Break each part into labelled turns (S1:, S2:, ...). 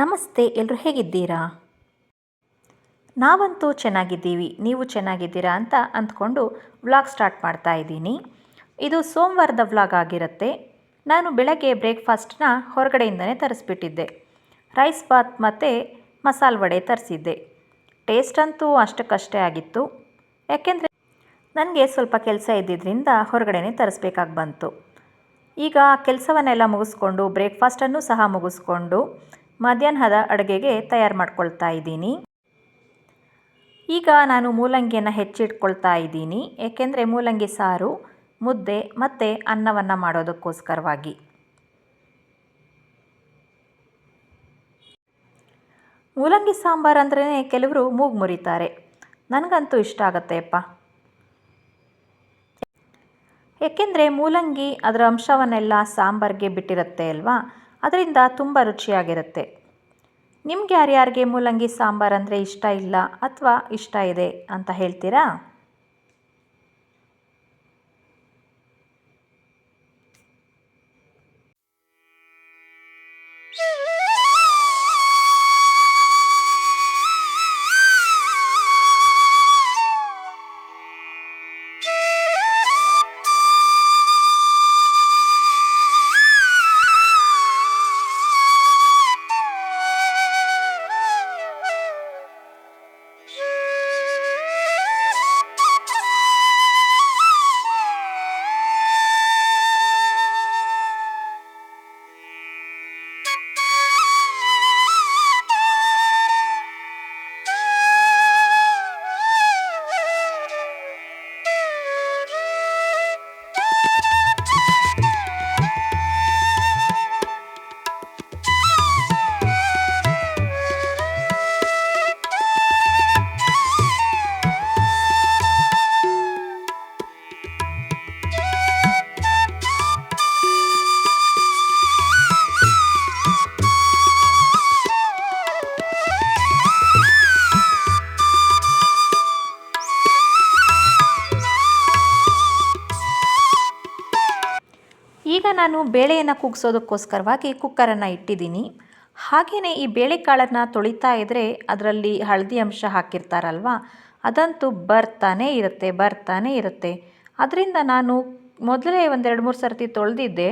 S1: ನಮಸ್ತೆ ಎಲ್ಲರೂ ಹೇಗಿದ್ದೀರಾ? ನಾವಂತೂ ಚೆನ್ನಾಗಿದ್ದೀವಿ, ನೀವು ಚೆನ್ನಾಗಿದ್ದೀರಾ ಅಂತ ಅಂದ್ಕೊಂಡು ವ್ಲಾಗ್ ಸ್ಟಾರ್ಟ್ ಮಾಡ್ತಾ ಇದ್ದೀನಿ. ಇದು ಸೋಮವಾರದ ವ್ಲಾಗ್ ಆಗಿರುತ್ತೆ. ನಾನು ಬೆಳಗ್ಗೆ ಬ್ರೇಕ್ಫಾಸ್ಟ್ನ ಹೊರಗಡೆಯಿಂದನೇ ತರಿಸ್ಬಿಟ್ಟಿದ್ದೆ. ರೈಸ್ ಬಾತ್ ಮತ್ತು ಮಸಾಲ ವಡೆ ತರಿಸಿದ್ದೆ. ಟೇಸ್ಟ್ ಅಂತೂ ಅಷ್ಟಕ್ಕಷ್ಟೇ ಆಗಿತ್ತು. ಯಾಕೆಂದರೆ ನನಗೆ ಸ್ವಲ್ಪ ಕೆಲಸ ಇದ್ದಿದ್ದರಿಂದ ಹೊರಗಡೆನೇ ತರಿಸ್ಬೇಕಾಗಿ ಬಂತು. ಈಗ ಕೆಲಸವನ್ನೆಲ್ಲ ಮುಗಿಸ್ಕೊಂಡು ಬ್ರೇಕ್ಫಾಸ್ಟನ್ನು ಸಹ ಮುಗಿಸ್ಕೊಂಡು ಮಧ್ಯಾಹ್ನದ ಅಡುಗೆಗೆ ತಯಾರು ಮಾಡ್ಕೊಳ್ತಾ ಇದ್ದೀನಿ. ಈಗ ನಾನು ಮೂಲಂಗಿಯನ್ನು ಹೆಚ್ಚಿಟ್ಕೊಳ್ತಾ ಇದ್ದೀನಿ. ಏಕೆಂದರೆ ಮೂಲಂಗಿ ಸಾರು, ಮುದ್ದೆ ಮತ್ತು ಅನ್ನವನ್ನು ಮಾಡೋದಕ್ಕೋಸ್ಕರವಾಗಿ. ಮೂಲಂಗಿ ಸಾಂಬಾರು ಅಂದ್ರೇ ಕೆಲವರು ಮೂಗು ಮುರಿತಾರೆ. ನನಗಂತೂ ಇಷ್ಟ ಆಗುತ್ತೆಪ್ಪ ಏಕೆಂದರೆ ಮೂಲಂಗಿ ಅದರ ಅಂಶವನ್ನೆಲ್ಲ ಸಾಂಬಾರಿಗೆ ಬಿಟ್ಟಿರುತ್ತೆ ಅಲ್ವಾ? ಅದರಿಂದ ತುಂಬ ರುಚಿಯಾಗಿರುತ್ತೆ. ನಿಮ್ಗೆ ಯಾರ್ಯಾರಿಗೆ ಮೂಲಂಗಿ ಸಾಂಬಾರು ಅಂದರೆ ಇಷ್ಟ ಇಲ್ಲ ಅಥವಾ ಇಷ್ಟ ಇದೆ ಅಂತ ಹೇಳ್ತೀರಾ? ಬೇಳೆಯನ್ನು ಕುಗ್ಸೋದಕ್ಕೋಸ್ಕರವಾಗಿ ಕುಕ್ಕರನ್ನು ಇಟ್ಟಿದ್ದೀನಿ. ಹಾಗೆಯೇ ಈ ಬೇಳೆಕಾಳನ್ನು ತೊಳಿತಾ ಇದ್ದರೆ ಅದರಲ್ಲಿ ಹಳದಿ ಅಂಶ ಹಾಕಿರ್ತಾರಲ್ವ, ಅದಂತೂ ಬರ್ತಾನೇ ಇರುತ್ತೆ ಬರ್ತಾನೇ ಇರುತ್ತೆ. ಅದರಿಂದ ನಾನು ಮೊದಲೇ ಒಂದೆರಡು ಮೂರು ಸರ್ತಿ ತೊಳೆದಿದ್ದೆ.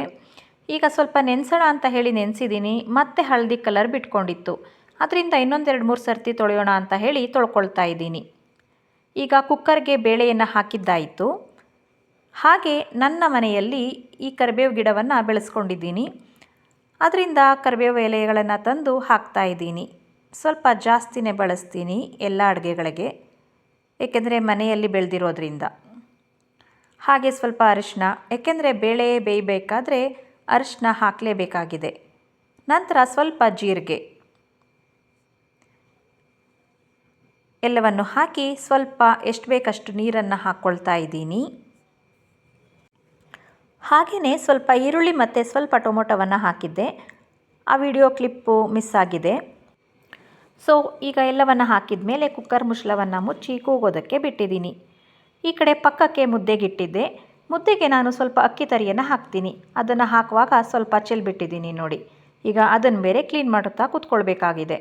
S1: ಈಗ ಸ್ವಲ್ಪ ನೆನೆಸೋಣ ಅಂತ ಹೇಳಿ ನೆನೆಸಿದ್ದೀನಿ. ಮತ್ತೆ ಹಳದಿ ಕಲರ್ ಬಿಟ್ಕೊಂಡಿತ್ತು. ಅದರಿಂದ ಇನ್ನೊಂದೆರಡು ಮೂರು ಸರ್ತಿ ತೊಳೆಯೋಣ ಅಂತ ಹೇಳಿ ತೊಳ್ಕೊಳ್ತಾ ಇದ್ದೀನಿ. ಈಗ ಕುಕ್ಕರ್ಗೆ ಬೇಳೆಯನ್ನು ಹಾಕಿದ್ದಾಯಿತು. ಹಾಗೆ ನನ್ನ ಮನೆಯಲ್ಲಿ ಈ ಕರಿಬೇವು ಗಿಡವನ್ನು ಬೆಳೆಸ್ಕೊಂಡಿದ್ದೀನಿ. ಅದರಿಂದ ಕರಿಬೇವು ಎಲೆಗಳನ್ನು ತಂದು ಹಾಕ್ತಾ ಇದ್ದೀನಿ. ಸ್ವಲ್ಪ ಜಾಸ್ತಿನೇ ಬಳಸ್ತೀನಿ ಎಲ್ಲ ಅಡುಗೆಗಳಿಗೆ, ಏಕೆಂದರೆ ಮನೆಯಲ್ಲಿ ಬೆಳೆದಿರೋದ್ರಿಂದ. ಹಾಗೆ ಸ್ವಲ್ಪ ಅರಿಶಿನ ಏಕೆಂದರೆ ಬೇಳೆ ಬೇಯಬೇಕಾದ್ರೆ ಅರಿಶಿನ ಹಾಕಲೇಬೇಕಾಗಿದೆ. ನಂತರ ಸ್ವಲ್ಪ ಜೀರಿಗೆ. ಎಲ್ಲವನ್ನು ಹಾಕಿ ಸ್ವಲ್ಪ ಎಷ್ಟು ಬೇಕಷ್ಟು ನೀರನ್ನು ಹಾಕ್ಕೊಳ್ತಾ ಇದ್ದೀನಿ. ಹಾಗೆಯೇ ಸ್ವಲ್ಪ ಈರುಳ್ಳಿ ಮತ್ತು ಸ್ವಲ್ಪ ಟೊಮೊಟೊವನ್ನು ಹಾಕಿದ್ದೆ. ಆ ವಿಡಿಯೋ ಕ್ಲಿಪ್ಪು ಮಿಸ್ ಆಗಿದೆ. ಸೊ ಈಗ ಎಲ್ಲವನ್ನು ಹಾಕಿದ ಮೇಲೆ ಕುಕ್ಕರ್ ಮುಚ್ಚಳವನ್ನು ಮುಚ್ಚಿ ಕೂಗೋದಕ್ಕೆ ಬಿಟ್ಟಿದ್ದೀನಿ. ಈ ಕಡೆ ಪಕ್ಕಕ್ಕೆ ಮುದ್ದೆಗಿಟ್ಟಿದ್ದೆ. ಮುದ್ದೆಗೆ ನಾನು ಸ್ವಲ್ಪ ಅಕ್ಕಿ ತರಿಯನ್ನು ಹಾಕ್ತೀನಿ. ಅದನ್ನು ಹಾಕುವಾಗ ಸ್ವಲ್ಪ ಚೆಲ್ಬಿಟ್ಟಿದ್ದೀನಿ ನೋಡಿ. ಈಗ ಅದನ್ನು ಬೇರೆ ಕ್ಲೀನ್ ಮಾಡುತ್ತಾ ಕೂತ್ಕೊಳ್ಬೇಕಾಗಿದೆ.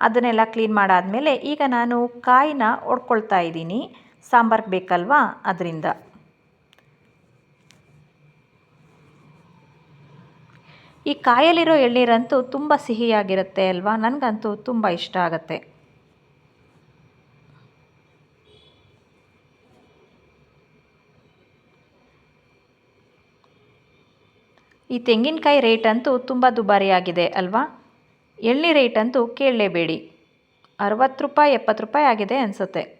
S1: ಅದನ್ನೆಲ್ಲ ಕ್ಲೀನ್ ಮಾಡಾದಮೇಲೆ ಈಗ ನಾನು ಕಾಯಿನ ಒಡ್ಕೊಳ್ತಾ ಇದ್ದೀನಿ. ಸಾಂಬಾರ್ಗೆ ಬೇಕಲ್ವಾ? ಅದರಿಂದ. ಈ ಕಾಯಲ್ಲಿರೋ ಎಳ್ನೀರಂತೂ ತುಂಬ ಸಿಹಿಯಾಗಿರುತ್ತೆ ಅಲ್ವಾ? ನನಗಂತೂ ತುಂಬ ಇಷ್ಟ ಆಗುತ್ತೆ. ಈ ತೆಂಗಿನಕಾಯಿ ರೇಟ್ ಅಂತೂ ತುಂಬ ದುಬಾರಿಯಾಗಿದೆ ಅಲ್ವಾ? ಎಳ್ನೀರು ರೇಟ್ ಅಂತೂ ಕೇಳಲೇಬೇಡಿ. ಅರವತ್ತು ರೂಪಾಯಿ, ಎಪ್ಪತ್ತು ರೂಪಾಯಿ ಆಗಿದೆ ಅನಿಸುತ್ತೆ.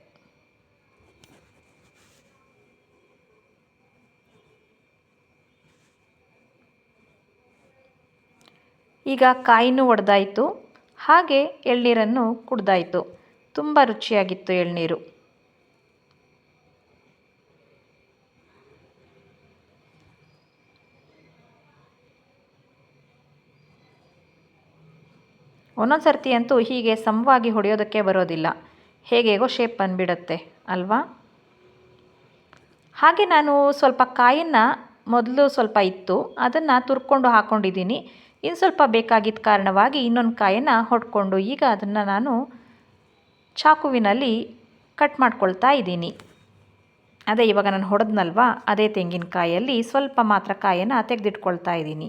S1: ಈಗ ಕಾಯಿನೂ ಒಡೆದಾಯಿತು. ಹಾಗೆ ಎಳ್ನೀರನ್ನು ಕುಡ್ದಾಯಿತು. ತುಂಬ ರುಚಿಯಾಗಿತ್ತು ಎಳ್ನೀರು. ಒಂದೊಂದು ಸರ್ತಿ ಅಂತೂ ಹೀಗೆ ಸಮವಾಗಿ ಹೊಡೆಯೋದಕ್ಕೆ ಬರೋದಿಲ್ಲ. ಹೇಗೇಗೋ ಶೇಪ್ ಬಂದುಬಿಡತ್ತೆ, ಅಲ್ವಾ? ಹಾಗೆ ನಾನು ಸ್ವಲ್ಪ ಕಾಯನ್ನು ಮೊದಲು ಸ್ವಲ್ಪ ಇತ್ತು. ಅದನ್ನು ತುರ್ಕೊಂಡು ಹಾಕ್ಕೊಂಡಿದ್ದೀನಿ ಇನ್ನು ಸ್ವಲ್ಪ ಬೇಕಾಗಿದ್ದ ಕಾರಣವಾಗಿ ಇನ್ನೊಂದು ಕಾಯನ್ನು ಹೊಡ್ಕೊಂಡು ಈಗ ಅದನ್ನು ನಾನು ಚಾಕುವಿನಲ್ಲಿ ಕಟ್ ಮಾಡ್ಕೊಳ್ತಾ ಇದ್ದೀನಿ. ಅದೇ ಇವಾಗ ನಾನು ಹೊಡೆದ್ನಲ್ವಾ? ಅದೇ ತೆಂಗಿನಕಾಯಲ್ಲಿ ಸ್ವಲ್ಪ ಮಾತ್ರ ಕಾಯನ್ನು ತೆಗೆದಿಟ್ಕೊಳ್ತಾ ಇದ್ದೀನಿ.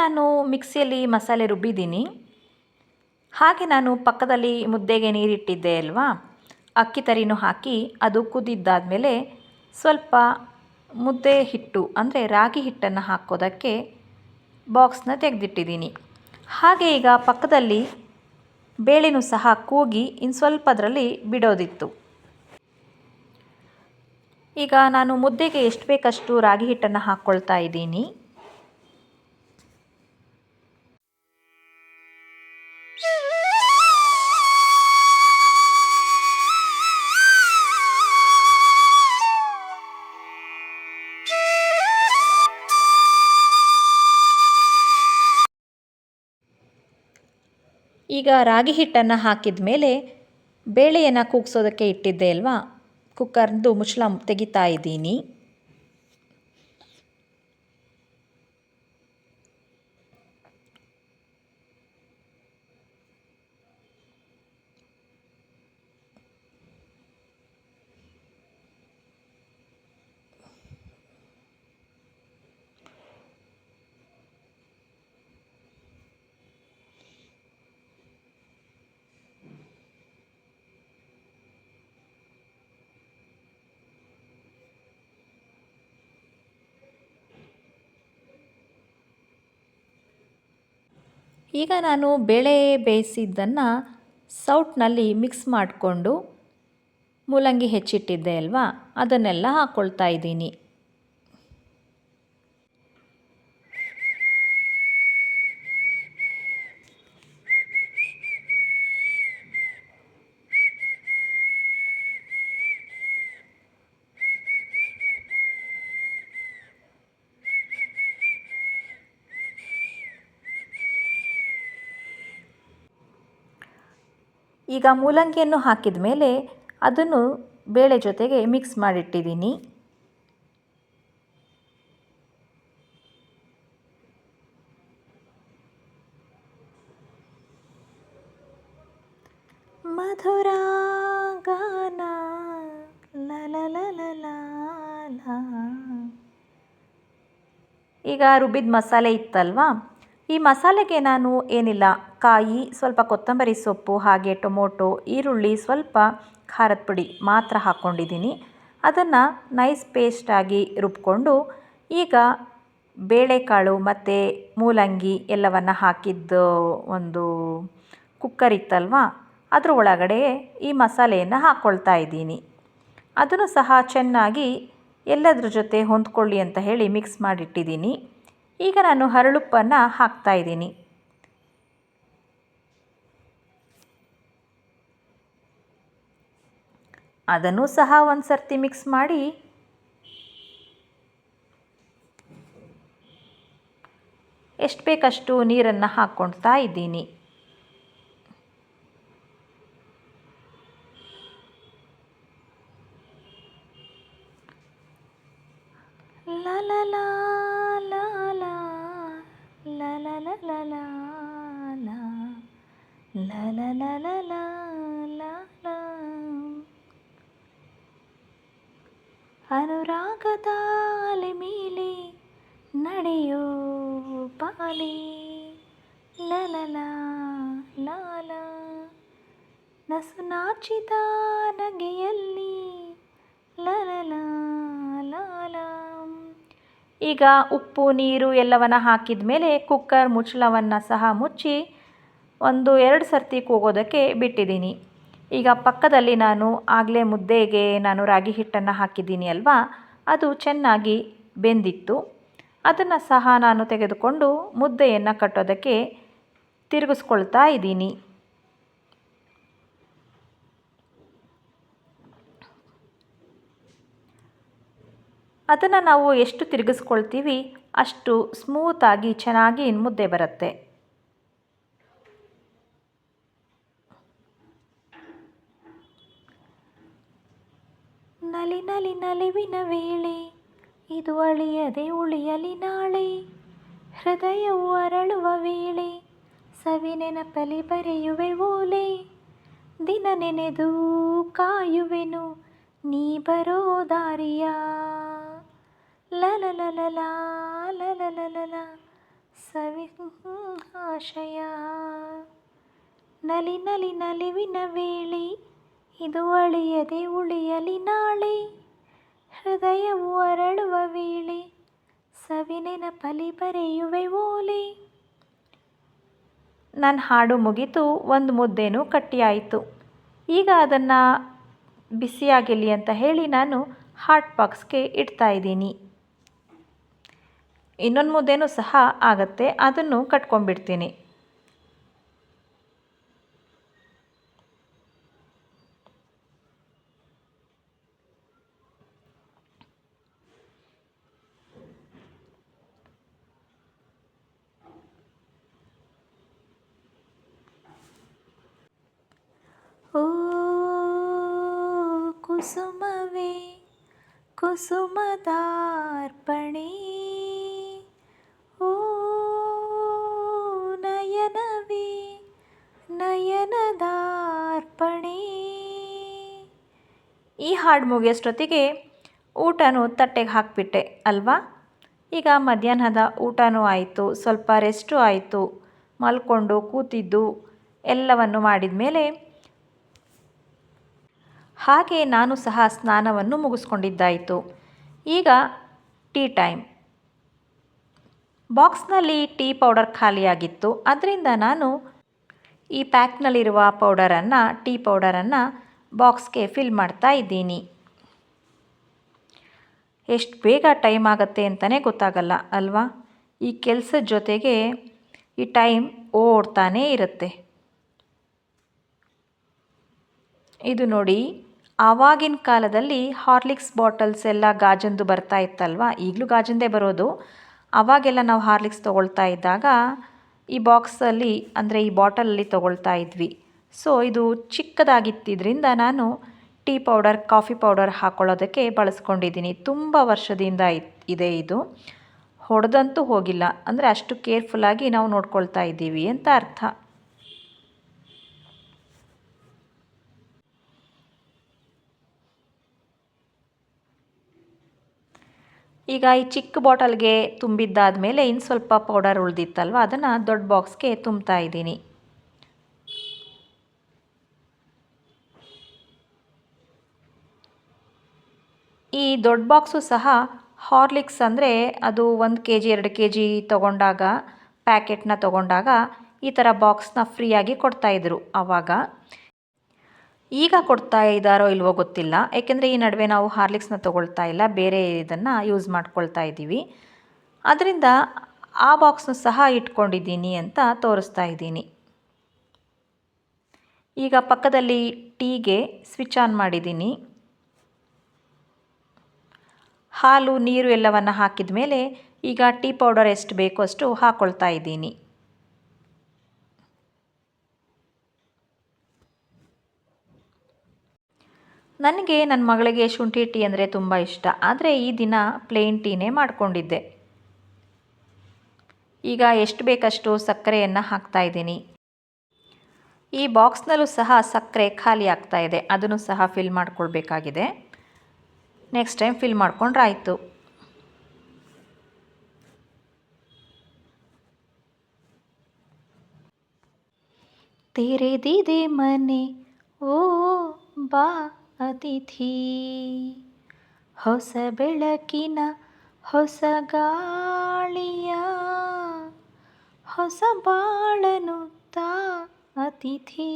S1: ನಾನು ಮಿಕ್ಸಿಯಲ್ಲಿ ಮಸಾಲೆ ರುಬ್ಬಿದ್ದೀನಿ. ಹಾಗೆ ನಾನು ಪಕ್ಕದಲ್ಲಿ ಮುದ್ದೆಗೆ ನೀರಿಟ್ಟಿದ್ದೆ ಅಲ್ವಾ? ಅಕ್ಕಿ ತರಿನೂ ಹಾಕಿ ಅದು ಕುದಿದ್ದಾದಮೇಲೆ ಸ್ವಲ್ಪ ಮುದ್ದೆ ಹಿಟ್ಟು, ಅಂದರೆ ರಾಗಿ ಹಿಟ್ಟನ್ನು ಹಾಕೋದಕ್ಕೆ ಬಾಕ್ಸ್ನ ತೆಗೆದಿಟ್ಟಿದ್ದೀನಿ. ಹಾಗೆ ಈಗ ಪಕ್ಕದಲ್ಲಿ ಬೇಳೆನೂ ಸಹ ಕೂಗಿ ಇನ್ನು ಸ್ವಲ್ಪ ಅದರಲ್ಲಿ ಬಿಡೋದಿತ್ತು. ಈಗ ನಾನು ಮುದ್ದೆಗೆ ಎಷ್ಟು ಬೇಕಷ್ಟು ರಾಗಿ ಹಿಟ್ಟನ್ನು ಹಾಕ್ಕೊಳ್ತಾ ಇದ್ದೀನಿ. ಈಗ ರಾಗಿ ಹಿಟ್ಟನ್ನು ಹಾಕಿದ ಮೇಲೆ ಬೇಳೆಯನ್ನು ಕೂಗ್ಸೋದಕ್ಕೆ ಇಟ್ಟಿದ್ದೆ ಅಲ್ವಾ? ಕುಕ್ಕರ್ದು ಮುಚ್ಚಳ ತೆಗಿತಾ ಇದ್ದೀನಿ. ಈಗ ನಾನು ಬೇಳೆ ಬೇಯಿಸಿದ್ದನ್ನು ಸೌಟ್ನಲ್ಲಿ ಮಿಕ್ಸ್ ಮಾಡಿಕೊಂಡು ಮೂಲಂಗಿ ಹೆಚ್ಚಿಟ್ಟಿದ್ದೆ ಅಲ್ವಾ? ಅದನ್ನೆಲ್ಲ ಹಾಕ್ಕೊಳ್ತಾ ಇದ್ದೀನಿ. ಈಗ ಮೂಲಂಗಿಯನ್ನು ಹಾಕಿದ ಮೇಲೆ ಅದನ್ನು ಬೇಳೆ ಜೊತೆಗೆ ಮಿಕ್ಸ್ ಮಾಡಿಟ್ಟಿದ್ದೀನಿ. ಮಧುರ ಗಾನ ಈಗ ರುಬ್ಬಿದ ಮಸಾಲೆ ಇತ್ತಲ್ವಾ? ಈ ಮಸಾಲೆಗೆ ನಾನು ಏನಿಲ್ಲ, ಕಾಯಿ, ಸ್ವಲ್ಪ ಕೊತ್ತಂಬರಿ ಸೊಪ್ಪು, ಹಾಗೆ ಟೊಮೊಟೊ, ಈರುಳ್ಳಿ, ಸ್ವಲ್ಪ ಖಾರದ ಪುಡಿ ಮಾತ್ರ ಹಾಕ್ಕೊಂಡಿದ್ದೀನಿ. ಅದನ್ನು ನೈಸ್ ಪೇಸ್ಟಾಗಿ ರುಬ್ಕೊಂಡು ಈಗ ಬೇಳೆಕಾಳು ಮತ್ತು ಮೂಲಂಗಿ ಎಲ್ಲವನ್ನು ಹಾಕಿದ್ದು ಒಂದು ಕುಕ್ಕರ್ ಇತ್ತಲ್ವಾ, ಅದ್ರ ಒಳಗಡೆ ಈ ಮಸಾಲೆಯನ್ನು ಹಾಕ್ಕೊಳ್ತಾ ಇದ್ದೀನಿ. ಅದನ್ನು ಸಹ ಚೆನ್ನಾಗಿ ಎಲ್ಲದ್ರ ಜೊತೆ ಹೊಂದ್ಕೊಳ್ಳಿ ಅಂತ ಹೇಳಿ ಮಿಕ್ಸ್ ಮಾಡಿಟ್ಟಿದ್ದೀನಿ. ಈಗ ನಾನು ಹರಳುಪ್ಪನ್ನು ಹಾಕ್ತಾ ಇದ್ದೀನಿ. ಅದನ್ನು ಸಹ ಒಂದು ಸರ್ತಿ ಮಿಕ್ಸ್ ಮಾಡಿ. ಎಷ್ಟು ಬೇಕಷ್ಟು ನೀರನ್ನು ಹಾಕ್ಕೊಳ್ತಾ ಇದ್ದೀನಿ. ಈಗ ಉಪ್ಪು, ನೀರು ಎಲ್ಲವನ್ನು ಹಾಕಿದ ಮೇಲೆ ಕುಕ್ಕರ್ ಮುಚ್ಚಳವನ್ನು ಸಹ ಮುಚ್ಚಿ ಒಂದು ಎರಡು ಸರ್ತಿ ಕೂಗೋದಕ್ಕೆ ಬಿಟ್ಟಿದ್ದೀನಿ. ಈಗ ಪಕ್ಕದಲ್ಲಿ ನಾನು ಆಗಲೇ ಮುದ್ದೆಗೆ ನಾನು ರಾಗಿ ಹಿಟ್ಟನ್ನು ಹಾಕಿದ್ದೀನಿ ಅಲ್ವಾ? ಅದು ಚೆನ್ನಾಗಿ ಬೆಂದಿತ್ತು. ಅದನ್ನು ಸಹ ನಾನು ತೆಗೆದುಕೊಂಡು ಮುದ್ದೆಯನ್ನು ಕಟ್ಟೋದಕ್ಕೆ ತಿರುಗಿಸ್ಕೊಳ್ತಾ ಇದ್ದೀನಿ. ಅದನ್ನು ನಾವು ಎಷ್ಟು ತಿರುಗಿಸ್ಕೊಳ್ತೀವಿ ಅಷ್ಟು ಸ್ಮೂತಾಗಿ ಚೆನ್ನಾಗಿ ಮುದ್ದೆ ಬರುತ್ತೆ. ನಲಿ ನಲಿ ನಲಿವಿನ ವೇಳೆ, ಇದು ಅಳಿಯದೆ ಉಳಿಯಲಿ ನಾಳೆ, ಹೃದಯವು ಅರಳುವ ವೇಳೆ, ಸವಿ ನೆನಪಲಿ ಬರೆಯುವೆ ಓಲೆ, ದಿನ ನೆನೆದು ಕಾಯುವೆನು, ನೀ ಬರೋ ದಾರಿಯ ಲಲಲಲಲಾಲಲಲಲ ಸವಿಹಾಶಯ ನಲಿ ನಲಿ ನಲಿವಿನ ವೇಳೆ ಇದು ಅಳಿಯದೆ ಉಳಿಯಲಿ ನಾಳೆ ಹೃದಯವು ಅರಳುವ ವೇಳೆ ಸವಿನೆನ ಪಲಿ ಬರೆಯುವೆ ಓಲೆ ನನ್ನ ಹಾಡು ಮುಗಿತು ಒಂದು ಮುದ್ದೇನೂ ಕಟ್ಟಿಯಾಯಿತು ಈಗ ಅದನ್ನು ಬಿಸಿಯಾಗಿರಲಿ ಅಂತ ಹೇಳಿ ನಾನು ಹಾಟ್ ಬಾಕ್ಸ್ಗೆ ಇಡ್ತಾಯಿದ್ದೀನಿ ಇನ್ನೊಂದು ಮುದ್ದೆನೂ ಸಹ ಆಗುತ್ತೆ ಅದನ್ನು ಕಟ್ಕೊಂಡ್ಬಿಡ್ತೀನಿ. ಓ ಕುಸುಮವೇ ಕುಸುಮದಾರ್ಪಣೆ. ಹಾಡು ಮುಗಿಯೋಷ್ಟೊತ್ತಿಗೆ ಊಟನೂ ತಟ್ಟೆಗೆ ಹಾಕಿಬಿಟ್ಟೆ, ಅಲ್ವಾ? ಈಗ ಮಧ್ಯಾಹ್ನದ ಊಟನೂ ಆಯಿತು, ಸ್ವಲ್ಪ ರೆಸ್ಟು ಆಯಿತು, ಮಲ್ಕೊಂಡು ಕೂತಿದ್ದು ಎಲ್ಲವನ್ನು ಮಾಡಿದ ಮೇಲೆ ಹಾಗೆ ನಾನು ಸಹ ಸ್ನಾನವನ್ನು ಮುಗಿಸ್ಕೊಂಡಿದ್ದಾಯಿತು. ಈಗ ಟೀ ಟೈಮ್. ಬಾಕ್ಸ್ನಲ್ಲಿ ಟೀ ಪೌಡರ್ ಖಾಲಿಯಾಗಿತ್ತು, ಅದರಿಂದ ನಾನು ಈ ಪ್ಯಾಕ್ನಲ್ಲಿರುವ ಪೌಡರನ್ನು, ಟೀ ಪೌಡರನ್ನು ಬಾಕ್ಸ್ಗೆ ಫಿಲ್ ಮಾಡ್ತಾ ಇದ್ದೀನಿ. ಎಷ್ಟು ಬೇಗ ಟೈಮ್ ಆಗುತ್ತೆ ಅಂತಲೇ ಗೊತ್ತಾಗಲ್ಲ, ಅಲ್ವಾ? ಈ ಕೆಲಸದ ಜೊತೆಗೆ ಈ ಟೈಮ್ ಓಡ್ತಾನೇ ಇರುತ್ತೆ. ಇದು ನೋಡಿ, ಆವಾಗಿನ ಕಾಲದಲ್ಲಿ ಹಾರ್ಲಿಕ್ಸ್ ಬಾಟಲ್ಸ್ ಎಲ್ಲ ಗಾಜಂದು ಬರ್ತಾ ಇತ್ತಲ್ವ? ಈಗಲೂ ಗಾಜಂದೇ ಬರೋದು. ಆವಾಗೆಲ್ಲ ನಾವು ಹಾರ್ಲಿಕ್ಸ್ ತೊಗೊಳ್ತಾ ಇದ್ದಾಗ ಈ ಬಾಕ್ಸಲ್ಲಿ, ಅಂದರೆ ಈ ಬಾಟಲಲ್ಲಿ ತೊಗೊಳ್ತಾ ಇದ್ವಿ. ಸೊ ಇದು ಚಿಕ್ಕದಾಗಿತ್ತಿದ್ರಿಂದ ನಾನು ಟೀ ಪೌಡರ್, ಕಾಫಿ ಪೌಡರ್ ಹಾಕ್ಕೊಳ್ಳೋದಕ್ಕೆ ಬಳಸ್ಕೊಂಡಿದ್ದೀನಿ. ತುಂಬ ವರ್ಷದಿಂದ ಇದೆ ಇದು. ಹೊಡೆದಂತೂ ಹೋಗಿಲ್ಲ. ಅಂದರೆ ಅಷ್ಟು ಕೇರ್ಫುಲ್ಲಾಗಿ ನಾವು ನೋಡ್ಕೊಳ್ತಾ ಇದ್ದೀವಿ ಅಂತ ಅರ್ಥ. ಈಗ ಈ ಚಿಕ್ಕ ಬಾಟಲ್ಗೆ ತುಂಬಿದ್ದಾದ ಮೇಲೆ ಇನ್ನು ಸ್ವಲ್ಪ ಪೌಡರ್ ಉಳಿದಿತ್ತಲ್ವ, ಅದನ್ನು ದೊಡ್ಡ ಬಾಕ್ಸ್ಗೆ ತುಂಬ್ತಾ ಇದ್ದೀನಿ. ಈ ದೊಡ್ಡ ಬಾಕ್ಸು ಸಹ ಹಾರ್ಲಿಕ್ಸ್ ಅಂದರೆ ಅದು ಒಂದು ಕೆ ಜಿ ಎರಡು ಕೆ ಜಿ ತೊಗೊಂಡಾಗ, ಪ್ಯಾಕೆಟ್ನ ತೊಗೊಂಡಾಗ ಈ ಥರ ಬಾಕ್ಸ್ನ ಫ್ರೀಯಾಗಿ ಕೊಡ್ತಾಯಿದ್ರು ಆವಾಗ ಈಗ ಕೊಡ್ತಾ ಇದ್ದಾರೋ ಇಲ್ವೋ ಗೊತ್ತಿಲ್ಲ. ಏಕೆಂದರೆ ಈ ನಡುವೆ ನಾವು ಹಾರ್ಲಿಕ್ಸ್ನ ತೊಗೊಳ್ತಾ ಇಲ್ಲ. ಬೇರೆ ಇದನ್ನು ಯೂಸ್ ಮಾಡ್ಕೊಳ್ತಾ ಇದ್ದೀವಿ. ಅದರಿಂದ ಆ ಬಾಕ್ಸ್ನು ಸಹ ಇಟ್ಕೊಂಡಿದ್ದೀನಿ ಅಂತ ತೋರಿಸ್ತಾ ಇದ್ದೀನಿ. ಈಗ ಪಕ್ಕದಲ್ಲಿ ಟೀಗೆ ಸ್ವಿಚ್ ಆನ್ ಮಾಡಿದ್ದೀನಿ. ಹಾಲು, ನೀರು ಎಲ್ಲವನ್ನು ಹಾಕಿದ ಮೇಲೆ ಈಗ ಟೀ ಪೌಡರ್ ಎಷ್ಟು ಬೇಕೋ ಅಷ್ಟು ಹಾಕ್ಕೊಳ್ತಾ ಇದ್ದೀನಿ. ನನಗೆ ನನ್ನ ಮಗಳಿಗೆ ಶುಂಠಿ ಟೀ ಅಂದರೆ ತುಂಬ ಇಷ್ಟ. ಆದರೆ ಈ ದಿನ ಪ್ಲೇನ್ ಟೀನೇ ಮಾಡಿಕೊಂಡಿದ್ದೆ. ಈಗ ಎಷ್ಟು ಬೇಕಷ್ಟು ಸಕ್ಕರೆಯನ್ನು ಹಾಕ್ತಾ ಇದ್ದೀನಿ. ಈ ಬಾಕ್ಸ್ನಲ್ಲೂ ಸಹ ಸಕ್ಕರೆ ಖಾಲಿ ಆಗ್ತಾ ಇದೆ. ಅದನ್ನು ಸಹ ಫಿಲ್ ಮಾಡ್ಕೊಳ್ಬೇಕಾಗಿದೆ. ನೆಕ್ಸ್ಟ್ ಟೈಮ್ ಫಿಲ್ ಮಾಡಿಕೊಂಡ್ರೆ ಆಯಿತು. ತೆರೆದಿದೆ ಮನೆ, ಓ ಬಾ ಅತಿಥಿ. ಹೊಸ ಬೆಳಕಿನ ಹೊಸ ಗಾಳಿಯ, ಹೊಸ ಬಾಳನು ತಾ ಅತಿಥಿ.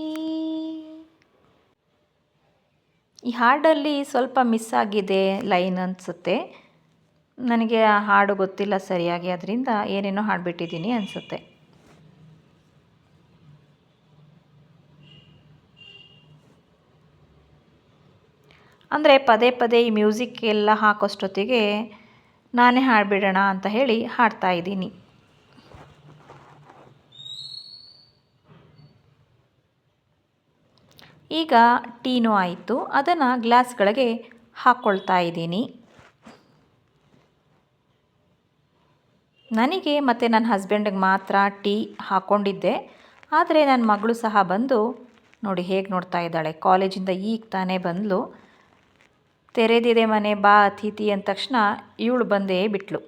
S1: ಈ ಹಾಡಲ್ಲಿ ಸ್ವಲ್ಪ ಮಿಸ್ ಆಗಿದೆ ಲೈನ್ ಅನಿಸುತ್ತೆ. ನನಗೆ ಆ ಹಾಡು ಗೊತ್ತಿಲ್ಲ ಸರಿಯಾಗಿ, ಅದರಿಂದ ಏನೇನೋ ಹಾಡಿಬಿಟ್ಟಿದ್ದೀನಿ ಅನಿಸುತ್ತೆ. ಅಂದರೆ ಪದೇ ಪದೇ ಈ ಮ್ಯೂಸಿಕ್ ಎಲ್ಲ ಹಾಕೋಷ್ಟೊತ್ತಿಗೆ ನಾನೇ ಹಾಡಿಬಿಡೋಣ ಅಂತ ಹೇಳಿ ಹಾಡ್ತಾ ಇದ್ದೀನಿ. ಈಗ ಟೀನೂ ಆಯಿತು. ಅದನ್ನು ಗ್ಲಾಸ್ಗಳಿಗೆ ಹಾಕ್ಕೊಳ್ತಾ ಇದ್ದೀನಿ. ನನಗೆ ಮತ್ತು ನನ್ನ ಹಸ್ಬೆಂಡಿಗೆ ಮಾತ್ರ ಟೀ ಹಾಕ್ಕೊಂಡಿದ್ದೆ ಆದರೆ ನನ್ನ ಮಗಳು ಸಹ ಬಂದು ನೋಡಿ ಹೇಗೆ ನೋಡ್ತಾ ಇದ್ದಾಳೆ. ಕಾಲೇಜಿಂದ ಈಗ ತಾನೇ ಬಂದಳು ತೆರೆದಿದೆ ಮನೆ ಬಾ ಅತಿಥಿ ಅಂದ ತಕ್ಷಣ ಇವಳು ಬಂದೇ ಬಿಟ್ಲು.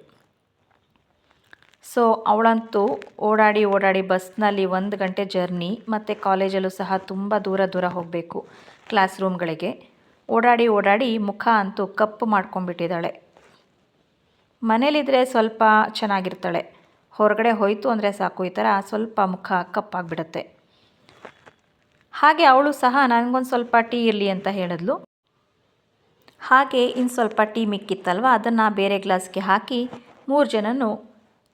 S1: ಸೊ ಅವಳಂತೂ ಓಡಾಡಿ ಓಡಾಡಿ ಬಸ್ನಲ್ಲಿ ಒಂದು ಗಂಟೆ ಜರ್ನಿ, ಮತ್ತು ಕಾಲೇಜಲ್ಲೂ ಸಹ ತುಂಬ ದೂರ ದೂರ ಹೋಗಬೇಕು ಕ್ಲಾಸ್ ರೂಮ್ಗಳಿಗೆ. ಓಡಾಡಿ ಓಡಾಡಿ ಮುಖ ಅಂತೂ ಕಪ್ಪು ಮಾಡ್ಕೊಂಡ್ಬಿಟ್ಟಿದ್ದಾಳೆ. ಮನೇಲಿದ್ದರೆ ಸ್ವಲ್ಪ ಚೆನ್ನಾಗಿರ್ತಾಳೆ. ಹೊರಗಡೆ ಹೋಯಿತು ಅಂದರೆ ಸಾಕು, ಈ ಥರ ಸ್ವಲ್ಪ ಮುಖ ಕಪ್ಪಾಗಿಬಿಡುತ್ತೆ. ಹಾಗೆ ಅವಳು ಸಹ ನನಗೊಂದು ಸ್ವಲ್ಪ ಟೀ ಇರಲಿ ಅಂತ ಹೇಳಿದ್ಲು. ಹಾಗೆ ಇನ್ನು ಸ್ವಲ್ಪ ಟೀ ಮಿಕ್ಕಿತ್ತಲ್ವ, ಅದನ್ನು ಬೇರೆ ಗ್ಲಾಸ್ಗೆ ಹಾಕಿ ಮೂರು ಜನನು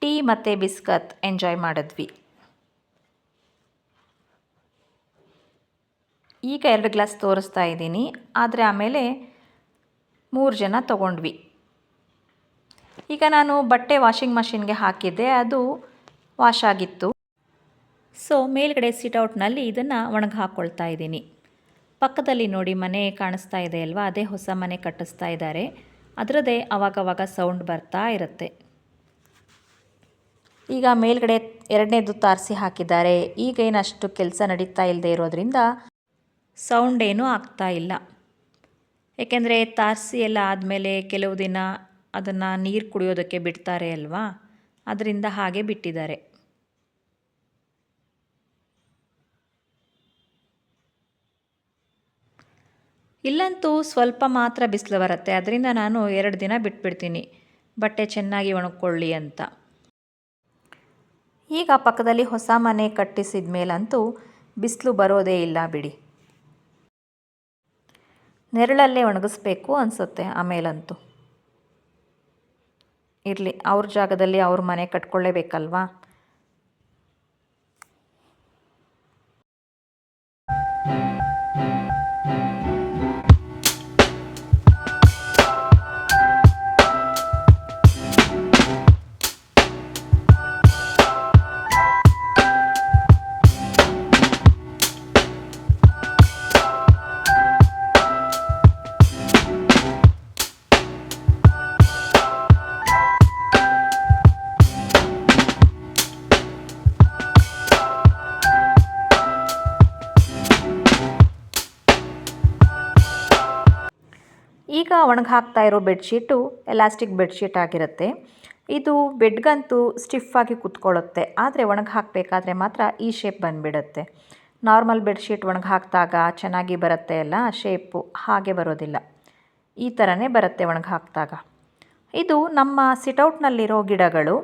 S1: ಟೀ ಮತ್ತು ಬಿಸ್ಕತ್ ಎಂಜಾಯ್ ಮಾಡಿದ್ವಿ. ಈಗ ಎರಡು ಗ್ಲಾಸ್ ತೋರಿಸ್ತಾ ಇದ್ದೀನಿ. ಆದರೆ ಆಮೇಲೆ ಮೂರು ಜನ ತಗೊಂಡ್ವಿ. ಈಗ ನಾನು ಬಟ್ಟೆ ವಾಷಿಂಗ್ ಮಷಿನ್ಗೆ ಹಾಕಿದ್ದೆ. ಅದು ವಾಶ್ ಆಗಿತ್ತು. ಸೊ ಮೇಲ್ಗಡೆ ಸಿಟೌಟ್ನಲ್ಲಿ ಇದನ್ನು ಒಣಗಿ ಹಾಕ್ಕೊಳ್ತಾ ಇದ್ದೀನಿ. ಪಕ್ಕದಲ್ಲಿ ನೋಡಿ ಮನೆ ಕಾಣಿಸ್ತಾ ಇದೆ ಅಲ್ವಾ? ಅದೇ ಹೊಸ ಮನೆ ಕಟ್ಟಿಸ್ತಾ ಇದ್ದಾರೆ. ಅದರದೇ ಅವಾಗವಾಗ ಸೌಂಡ್ ಬರ್ತಾ ಇರುತ್ತೆ. ಈಗ ಮೇಲ್ಗಡೆ ಎರಡನೇದು ತಾರಿಸಿ ಹಾಕಿದ್ದಾರೆ. ಈಗ ಏನಷ್ಟು ಕೆಲಸ ನಡೀತಾ ಇಲ್ಲದೆ ಇರೋದ್ರಿಂದ ಸೌಂಡ್ ಏನೂ ಆಗ್ತಾ ಇಲ್ಲ. ಏಕೆಂದರೆ ತಾರಸಿ ಎಲ್ಲ ಆದಮೇಲೆ ಕೆಲವು ದಿನ ಅದನ್ನು ನೀರು ಕುಡಿಯೋದಕ್ಕೆ ಬಿಡ್ತಾರೆ ಅಲ್ವಾ? ಅದರಿಂದ ಹಾಗೆ ಬಿಟ್ಟಿದ್ದಾರೆ. ಇಲ್ಲಂತೂ ಸ್ವಲ್ಪ ಮಾತ್ರ ಬಿಸಿಲು ಬರುತ್ತೆ. ಅದರಿಂದ ನಾನು ಎರಡು ದಿನ ಬಿಟ್ಬಿಡ್ತೀನಿ. ಬಟ್ಟೆ ಚೆನ್ನಾಗಿ ಒಣಕೊಳ್ಳಿ ಅಂತ. ಈಗ ಪಕ್ಕದಲ್ಲಿ ಹೊಸ ಮನೆ ಕಟ್ಟಿಸಿದ ಮೇಲಂತೂ ಬಿಸಿಲು ಬರೋದೇ ಇಲ್ಲ ಬಿಡಿ. ನೆರಳಲ್ಲೇ ಒಣಗಿಸ್ಬೇಕು ಅನಿಸುತ್ತೆ ಆಮೇಲಂತೂ ಇರಲಿ, ಅವ್ರ ಜಾಗದಲ್ಲಿ ಅವ್ರ ಮನೆ ಕಟ್ಕೊಳ್ಳೇಬೇಕಲ್ವಾ? ಒಣಗಿ ಹಾಕ್ತಾ ಇರೋ ಬೆಡ್ಶೀಟು ಎಲಾಸ್ಟಿಕ್ ಬೆಡ್ಶೀಟ್ ಆಗಿರುತ್ತೆ. ಇದು ಬೆಡ್ಗಂತೂ ಸ್ಟಿಫಾಗಿ ಕುತ್ಕೊಳ್ಳುತ್ತೆ. ಆದರೆ ಒಣಗಿ ಹಾಕಬೇಕಾದ್ರೆ ಮಾತ್ರ ಈ ಶೇಪ್ ಬಂದುಬಿಡುತ್ತೆ. ನಾರ್ಮಲ್ ಬೆಡ್ಶೀಟ್ ಒಣಗಿ ಹಾಕಿದಾಗ ಚೆನ್ನಾಗಿ ಬರುತ್ತೆ ಅಲ್ಲ ಶೇಪು ಹಾಗೆ ಬರೋದಿಲ್ಲ. ಈ ಥರನೇ ಬರುತ್ತೆ ಒಣಗಿ ಹಾಕಿದಾಗ. ಇದು ನಮ್ಮ ಸಿಟೌಟ್ನಲ್ಲಿರೋ ಗಿಡಗಳು.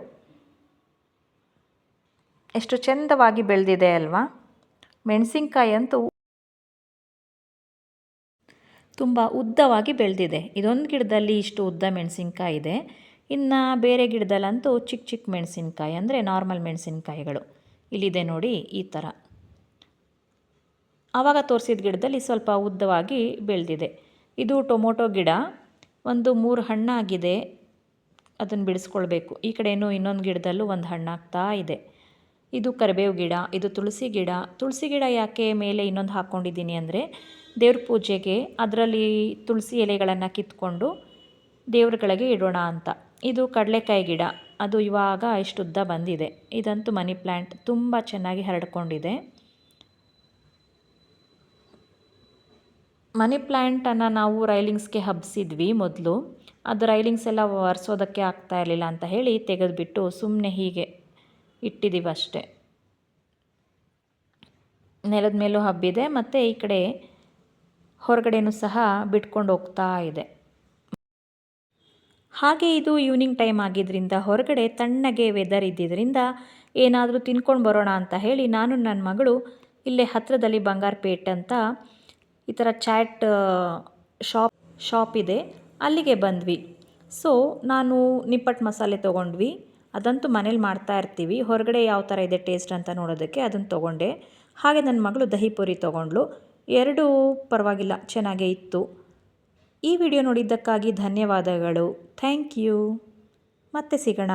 S1: ಎಷ್ಟು ಚೆಂದವಾಗಿ ಬೆಳೆದಿದೆ ಅಲ್ವಾ? ಮೆಣಸಿನ್ಕಾಯಿ ಅಂತೂ ತುಂಬ ಉದ್ದವಾಗಿ ಬೆಳೆದಿದೆ. ಇದೊಂದು ಗಿಡದಲ್ಲಿ ಇಷ್ಟು ಉದ್ದ ಮೆಣಸಿನ್ಕಾಯಿ ಇದೆ. ಇನ್ನು ಬೇರೆ ಗಿಡದಲ್ಲಂತೂ ಚಿಕ್ಕ ಚಿಕ್ಕ ಮೆಣಸಿನ್ಕಾಯಿ ಅಂದರೆ ನಾರ್ಮಲ್ ಮೆಣಸಿನ್ಕಾಯಿಗಳು. ಇಲ್ಲಿದೆ ನೋಡಿ ಈ ಥರ ಆವಾಗ ತೋರಿಸಿದ ಗಿಡದಲ್ಲಿ ಸ್ವಲ್ಪ ಉದ್ದವಾಗಿ ಬೆಳೆದಿದೆ. ಇದು ಟೊಮೊಟೊ ಗಿಡ. ಒಂದು ಮೂರು ಹಣ್ಣಾಗಿದೆ. ಅದನ್ನು ಬಿಡಿಸ್ಕೊಳ್ಬೇಕು. ಈ ಕಡೆಯೂ ಇನ್ನೊಂದು ಗಿಡದಲ್ಲೂ ಒಂದು ಹಣ್ಣಾಗ್ತಾ ಇದೆ. ಇದು ಕರಿಬೇವು ಗಿಡ, ಇದು ತುಳಸಿ ಗಿಡ. ತುಳಸಿ ಗಿಡ ಯಾಕೆ ಮೇಲೆ ಇನ್ನೊಂದು ಹಾಕ್ಕೊಂಡಿದ್ದೀನಿ ಅಂದರೆ ದೇವ್ರ ಪೂಜೆಗೆ ಅದರಲ್ಲಿ ತುಳಸಿ ಎಲೆಗಳನ್ನು ಕಿತ್ಕೊಂಡು ದೇವ್ರಗಳಿಗೆ ಇಡೋಣ ಅಂತ. ಇದು ಕಡಲೆಕಾಯಿ ಗಿಡ. ಅದು ಇವಾಗ ಇಷ್ಟುದ್ದ ಬಂದಿದೆ. ಇದಂತೂ ಮನಿ ಪ್ಲ್ಯಾಂಟ್ ತುಂಬ ಚೆನ್ನಾಗಿ ಹರಡ್ಕೊಂಡಿದೆ. ಮನಿ ಪ್ಲ್ಯಾಂಟನ್ನು ನಾವು ರೈಲಿಂಗ್ಸ್ಗೆ ಹಬ್ಬಿಸಿದ್ವಿ ಮೊದಲು. ಅದು ರೈಲಿಂಗ್ಸ್ ಎಲ್ಲ ಒರೆಸೋದಕ್ಕೆ ಆಗ್ತಾ ಇರಲಿಲ್ಲ ಅಂತ ಹೇಳಿ ತೆಗೆದುಬಿಟ್ಟು ಸುಮ್ಮನೆ ಹೀಗೆ ಇಟ್ಟಿದ್ದೀವಿ ಅಷ್ಟೇ. ನೆಲದ ಮೇಲೂ ಹಬ್ಬಿದೆ, ಮತ್ತು ಈ ಕಡೆ ಹೊರಗಡೆನೂ ಸಹ ಬಿಟ್ಕೊಂಡು ಹೋಗ್ತಾ ಇದೆ. ಹಾಗೆ ಇದು ಈವ್ನಿಂಗ್ ಟೈಮ್ ಆಗಿದ್ದರಿಂದ ಹೊರಗಡೆ ತಣ್ಣಗೆ ವೆದರ್ ಇದ್ದಿದ್ದರಿಂದ ಏನಾದರೂ ತಿನ್ಕೊಂಡು ಬರೋಣ ಅಂತ ಹೇಳಿ ನಾನು ನನ್ನ ಮಗಳು ಇಲ್ಲೇ ಹತ್ತಿರದಲ್ಲಿ ಬಂಗಾರಪೇಟ್ ಅಂತ ಈ ಥರ ಚಾಟ್ ಶಾಪ್ ಶಾಪ್ ಇದೆ. ಅಲ್ಲಿಗೆ ಬಂದ್ವಿ. ಸೊ ನಾನು ನಿಪ್ಪಟ್ಟು ಮಸಾಲೆ ತೊಗೊಂಡ್ವಿ. ಅದಂತೂ ಮನೇಲಿ ಮಾಡ್ತಾ ಇರ್ತೀವಿ. ಹೊರಗಡೆ ಯಾವ ಥರ ಇದೆ ಟೇಸ್ಟ್ ಅಂತ ನೋಡೋದಕ್ಕೆ ಅದನ್ನು ತೊಗೊಂಡೆ. ಹಾಗೆ ನನ್ನ ಮಗಳು ದಹಿ ಪೂರಿ ತೊಗೊಂಡ್ಳು. ಎರಡೂ ಪರವಾಗಿಲ್ಲ, ಚೆನ್ನಾಗೇ ಇತ್ತು. ಈ ವಿಡಿಯೋ ನೋಡಿದ್ದಕ್ಕಾಗಿ ಧನ್ಯವಾದಗಳು. Thank you. ಮತ್ತೆ ಸಿಗೋಣ.